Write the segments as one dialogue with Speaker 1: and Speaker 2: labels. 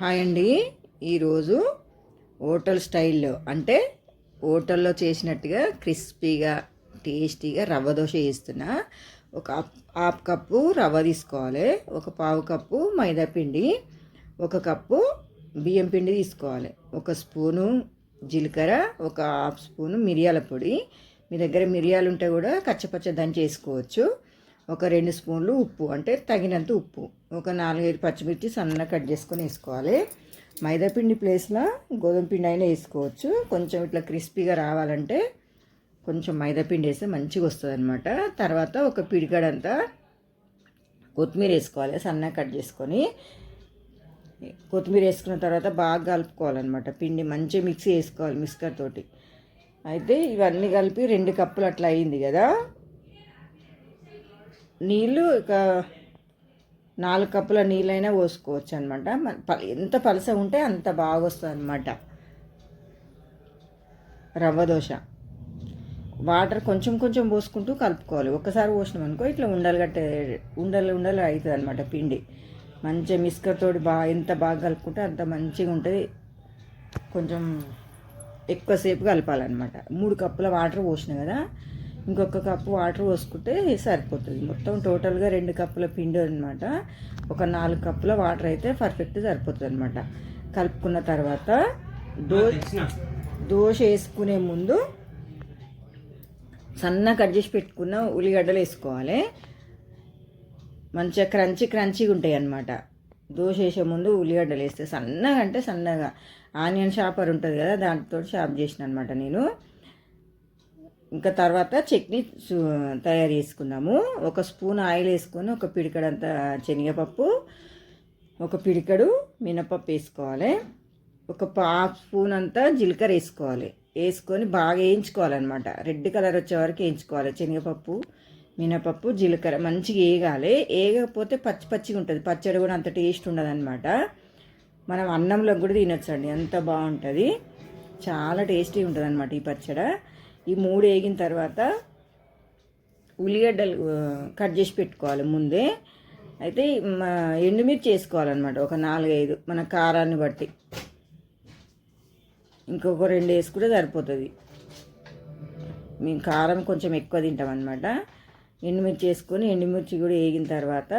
Speaker 1: Hi అండి. ఈరోజు hotel స్టైల్లో అంటే హోటల్లో చేసినట్టుగా క్రిస్పీగా టేస్టీగా రవ్వ దోశ వేస్తున్నా ఒక హాఫ్- హాఫ్ కప్పు రవ్వ తీసుకోవాలి. ఒక పావు కప్పు మైదా పిండి. ఒక కప్పు బియ్యం పిండి తీసుకోవాలి. ఒక స్పూను జీలకర్ర ఒక హాఫ్ స్పూను మిరియాల పొడి. మీ దగ్గర మిరియాలు ఉంటే కూడా కచ్చపచ్చ దంచేసుకోవచ్చు ఒక రెండు స్పూన్లు ఉప్పు అంటే తగినంత ఉప్పు. ఒక నాలుగైదు పచ్చిమిర్చి సన్నగా కట్ చేసుకొని వేసుకోవాలి. మైదాపిండి ప్లేస్లో గోధుమ పిండి అయినా వేసుకోవచ్చు. కొంచెం ఇట్లా క్రిస్పీగా రావాలంటే కొంచెం మైదాపిండి వేస్తే మంచిగా వస్తుంది అనమాట తర్వాత ఒక పిడికడంతా కొత్తిమీర వేసుకోవాలి సన్నగా కట్ చేసుకొని. కొత్తిమీర వేసుకున్న తర్వాత బాగా కలుపుకోవాలన్నమాట. పిండి మంచిగా మిక్సీ వేసుకోవాలి మిక్సర్ తోటి. అయితే ఇవన్నీ కలిపి రెండు కప్పులు అట్లా అయింది కదా. నీళ్ళు ఇక నాలుగు కప్పుల నీళ్ళైనా పోసుకోవచ్చు అనమాట ఎంత పలస ఉంటే అంత బాగా వస్తుంది అనమాట రవ్వ దోశ. వాటర్ కొంచెం కొంచెం పోసుకుంటూ కలుపుకోవాలి. ఒక్కసారి పోసినాం అనుకో ఇట్లా ఉండలు కట్టే ఉండలు ఉండలు అవుతుంది అనమాట పిండి. మంచిగా మిస్కర్తోటి బాగా ఎంత బాగా కలుపుకుంటే అంత మంచిగా ఉంటుంది. కొంచెం ఎక్కువసేపు కలపాలన్నమాట. మూడు కప్పుల వాటర్ పోసినాం కదా ఇంకొక కప్పు వాటర్ పోసుకుంటే సరిపోతుంది. మొత్తం టోటల్గా రెండు కప్పుల పిండి అనమాట ఒక నాలుగు కప్పుల వాటర్ అయితే పర్ఫెక్ట్ సరిపోతుంది అనమాట కలుపుకున్న తర్వాత దో దోశ వేసుకునే ముందు సన్న కట్ చేసి పెట్టుకున్న ఉల్లిగడ్డలు వేసుకోవాలి. మంచిగా క్రంచి క్రంచిగా ఉంటాయి అన్నమాట. దోశ వేసే ముందు ఉల్లిగడ్డలు వేస్తే సన్నగా అంటే సన్నగా. ఆనియన్ షాపర్ ఉంటుంది కదా దాంతో షాప్ చేసిన అనమాట నేను. ఇంకా తర్వాత చట్నీ తయారు చేసుకుందాము ఒక స్పూన్ ఆయిల్ వేసుకొని ఒక పిడికడంత శనగపప్పు ఒక పిడికడు మినపప్పు వేసుకోవాలి. ఒక హాఫ్ స్పూన్ అంతా జీలకర్ర వేసుకోవాలి. వేసుకొని బాగా వేయించుకోవాలన్నమాట. రెడ్ కలర్ వచ్చే వరకు వేయించుకోవాలి. శనగపప్పు మినపప్పు జీలకర్ర మంచిగా వేగాలి. వేయకపోతే పచ్చి పచ్చిగా ఉంటుంది. పచ్చడి కూడా అంత టేస్ట్ ఉండదన్నమాట. మనం అన్నంలో కూడా తినొచ్చండి. అంత బాగుంటుంది. చాలా టేస్టీ ఉంటుంది అనమాట ఈ పచ్చడి. ఈ మూడు వేగిన తర్వాత ఉల్లిగడ్డలు కట్ చేసి పెట్టుకోవాలి ముందే. అయితే మా ఎండుమిర్చి వేసుకోవాలన్నమాట ఒక నాలుగైదు మన కారాన్ని బట్టి. ఇంకొక రెండు వేసుకుంటే సరిపోతుంది. మేము కారం కొంచెం ఎక్కువ తింటామన్నమాట. ఎండుమిర్చి వేసుకొని ఎండుమిర్చి కూడా వేగిన తర్వాత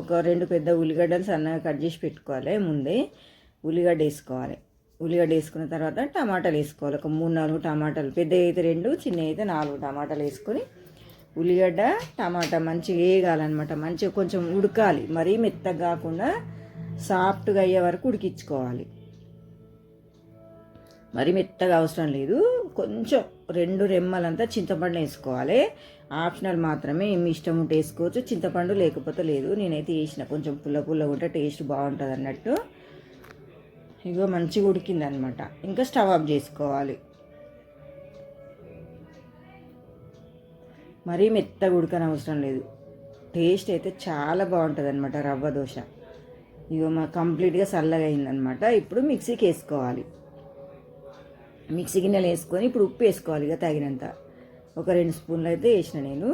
Speaker 1: ఒక రెండు పెద్ద ఉల్లిగడ్డలు సన్నగా కట్ చేసి పెట్టుకోవాలి ముందే. ఉల్లిగడ్డ వేసుకోవాలి. ఉల్లిగడ్డ వేసుకున్న తర్వాత టమాటాలు వేసుకోవాలి. ఒక మూడు నాలుగు టమాటాలు పెద్ద అయితే రెండు చిన్న అయితే నాలుగు టమాటాలు వేసుకొని ఉల్లిగడ్డ టమాటా మంచిగా వేగాలన్నమాట. మంచిగా కొంచెం ఉడకాలి. మరీ మెత్తగా కాకుండా సాఫ్ట్గా అయ్యే వరకు ఉడికించుకోవాలి. మరి మెత్తగా అవసరం లేదు. కొంచెం రెండు రెమ్మలంతా చింతపండు వేసుకోవాలి. ఆప్షనల్ మాత్రమే. మీ ఇష్టం ఉంటే వేసుకోవచ్చు. చింతపండు లేకపోతే లేదు. నేనైతే వేసిన. కొంచెం పుల్ల పుల్ల ఉంటే టేస్ట్ బాగుంటుంది అన్నట్టు ఇగో మంచిగా ఉడికింది అనమాట ఇంకా స్టవ్ ఆఫ్ చేసుకోవాలి. మరీ మెత్తగా ఉడకని అవసరం లేదు. టేస్ట్ అయితే చాలా బాగుంటుంది అనమాట రవ్వ దోశ. ఇగో మా కంప్లీట్గా చల్లగా అయిందనమాట. ఇప్పుడు మిక్సీకి వేసుకోవాలి. మిక్సీ గిన్నెలు వేసుకొని ఇప్పుడు ఉప్పు వేసుకోవాలి ఇక తగినంత. ఒక రెండు స్పూన్లు అయితే వేసిన నేను.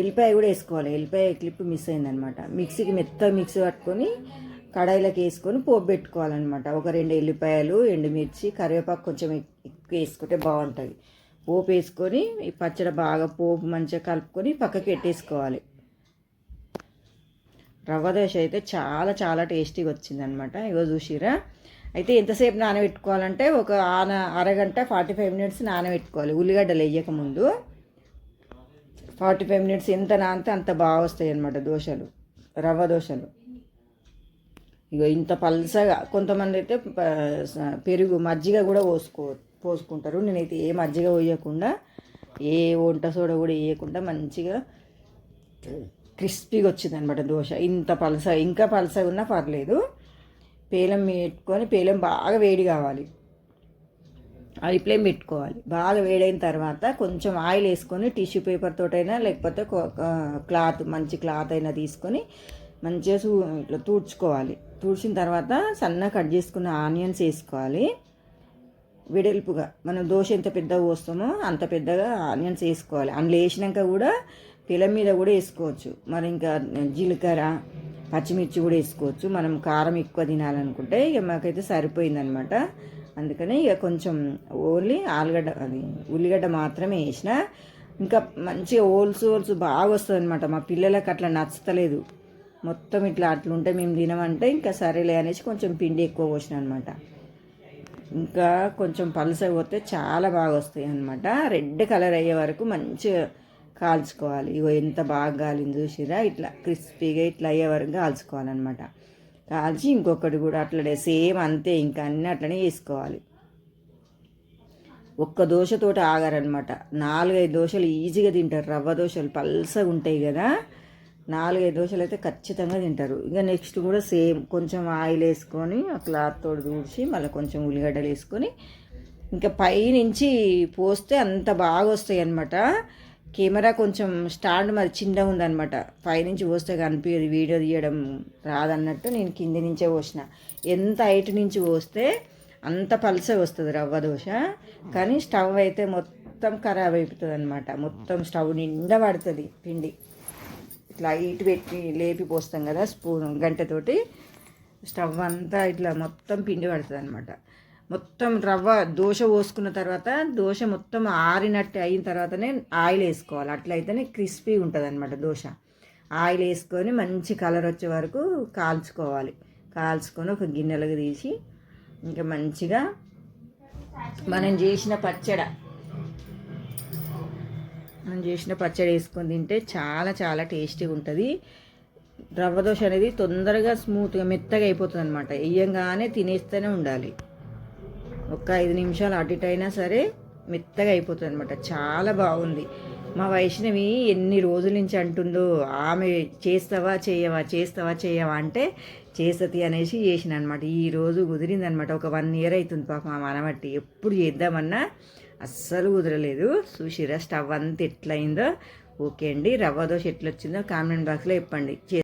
Speaker 1: ఎల్లిపాయ కూడా వేసుకోవాలి. ఎల్లిపాయ క్లిప్ మిస్ అయిందనమాట. మిక్సీకి మెత్త మిక్సీ పట్టుకొని కడాయిలోకి వేసుకొని పోపు పెట్టుకోవాలన్నమాట ఒక రెండు ఎల్లిపాయలు ఎండుమిర్చి కరివేపాకు కొంచెం ఎక్కువ వేసుకుంటే బాగుంటుంది. పోపు వేసుకొని ఈ పచ్చడి బాగా పోపు మంచిగా కలుపుకొని పక్కకి పెట్టేసుకోవాలి. రవ్వ దోశ అయితే చాలా చాలా టేస్టీగా వచ్చిందనమాట ఇగో చూసిరా అయితే ఎంతసేపు నానబెట్టుకోవాలంటే ఒక ఆన అరగంట ఫార్టీ ఫైవ్ మినిట్స్ నానబెట్టుకోవాలి. ఉల్లిగడ్డలు వేయక ముందు ఫార్టీ ఫైవ్ మినిట్స్ ఎంత నానితే అంత బాగా వస్తాయి అనమాట దోశలు రవ్వ దోశలు. ఇగో ఇంత పల్సగా కొంతమంది అయితే పెరుగు మజ్జిగ కూడా పోసుకో పోసుకుంటారు. నేనైతే ఏ మజ్జిగ పోయకుండా ఏ వంట సోడ కూడా వేయకుండా మంచిగా క్రిస్పీగా వచ్చింది అనమాట దోశ. ఇంత పలస ఇంకా పలసగా ఉన్నా పర్లేదు. పేలం పెట్టుకొని పేలం బాగా వేడి కావాలి. అది ఫ్లేమ్ పెట్టుకోవాలి. బాగా వేడైన తర్వాత కొంచెం ఆయిల్ వేసుకొని టిష్యూ పేపర్ తోటైనా లేకపోతే క్లాత్ మంచి క్లాత్ అయినా తీసుకొని మంచిగా చూ ఇట్లా తూడ్చుకోవాలి. తూడ్చిన తర్వాత సన్నగా కట్ చేసుకున్న ఆనియన్స్ వేసుకోవాలి. వెడల్పుగా మనం దోశ ఎంత పెద్దగా పోస్తామో అంత పెద్దగా ఆనియన్స్ వేసుకోవాలి. అందులో వేసినాక కూడా పిల్ల మీద కూడా వేసుకోవచ్చు. మరి ఇంకా జీలకర్ర పచ్చిమిర్చి కూడా వేసుకోవచ్చు. మనం కారం ఎక్కువ తినాలనుకుంటే ఇక మాకైతే సరిపోయిందనమాట. అందుకని ఇక కొంచెం ఓన్లీ ఆలుగడ్డ అది ఉల్లిగడ్డ మాత్రమే వేసిన ఇంకా మంచిగా ఓల్స్ ఓల్స్ బాగా వస్తుంది అనమాట మా పిల్లలకు అట్లా నచ్చతలేదు. మొత్తం ఇట్లా అట్లుంటే మేము తినమంటే ఇంకా సరేలే అనేసి కొంచెం పిండి ఎక్కువ పోసిన అనమాట ఇంకా కొంచెం పలసగా పోతే చాలా బాగా వస్తాయి అనమాట రెడ్ కలర్ అయ్యే వరకు మంచిగా కాల్చుకోవాలి. ఇగో ఎంత బాగా కాలింది చూసిరా? ఇట్లా క్రిస్పీగా ఇట్లా అయ్యే వరకు కాల్చుకోవాలన్నమాట. కాల్చి ఇంకొకటి కూడా అట్లనే సేమ్ అంతే ఇంకా అన్నీ అట్లనే వేసుకోవాలి. ఒక్క దోశతోటి ఆగారనమాట నాలుగైదు దోశలు ఈజీగా తింటారు. రవ్వ దోశలు పల్సగా ఉంటాయి కదా? నాలుగైదు దోశలు అయితే ఖచ్చితంగా తింటారు. ఇంకా నెక్స్ట్ కూడా సేమ్ కొంచెం ఆయిల్ వేసుకొని ఆ క్లాత్ తోటి దూడ్చి మళ్ళీ కొంచెం ఉల్లిగడ్డలు వేసుకొని ఇంకా పైనుంచి పోస్తే అంత బాగా వస్తాయి అనమాట కెమెరా కొంచెం స్టాండ్ మరి చిన్నగా ఉందన్నమాట. పైనుంచి పోస్తే కనిపించదు వీడియో తీయడం రాదన్నట్టు నేను కింది నుంచే పోసిన. ఎంత హైట్ నుంచి పోస్తే అంత పలసగా వస్తుంది రవ్వ దోశ. కానీ స్టవ్ అయితే మొత్తం ఖరాబ్ అయిపోతుంది అనమాట మొత్తం స్టవ్ నిండా పడుతుంది పిండి. ఇట్లా ఇటు పెట్టి లేపి పోస్తాం కదా స్పూన్ గంటతోటి. స్టవ్ అంతా ఇట్లా మొత్తం పిండి పడుతుంది అనమాట మొత్తం రవ్వ దోశ పోసుకున్న తర్వాత దోశ మొత్తం ఆరినట్టు అయిన తర్వాతనే ఆయిల్ వేసుకోవాలి. అట్లయితేనే క్రిస్పీ ఉంటుంది అనమాట దోశ. ఆయిల్ వేసుకొని మంచి కలర్ వచ్చే వరకు కాల్చుకోవాలి. కాల్చుకొని ఒక గిన్నెలకు తీసి ఇంకా మంచిగా మనం చేసిన పచ్చడ మనం చేసిన పచ్చడి వేసుకొని తింటే చాలా చాలా టేస్టీగా ఉంటుంది. రవ్వ దోశ అనేది తొందరగా స్మూత్గా మెత్తగా అయిపోతుంది అనమాట వేయంగానే తినేస్తూనే ఉండాలి. ఒక ఐదు నిమిషాలు అటు ఇటు అయినా సరే మెత్తగా అయిపోతుంది అనమాట చాలా బాగుంది. మా వైష్ణవి ఎన్ని రోజుల నుంచి అంటుందో ఆమె చేస్తావా చేయవా చేస్తావా చేయవా అంటే చేస్తుంది అనేసి చేసిన అనమాట ఈరోజు కుదిరిందనమాట ఒక వన్ ఇయర్ అవుతుంది పాప మా మనబట్టి ఎప్పుడు చేద్దామన్నా అస్సలు కుదరలేదు. చూసిరా స్టవ్ అంతా ఎట్లయిందో? ఓకే అండి. రవ్వ దోశ ఎట్లొచ్చిందో కామెంట్ బాక్స్లో చెప్పండి.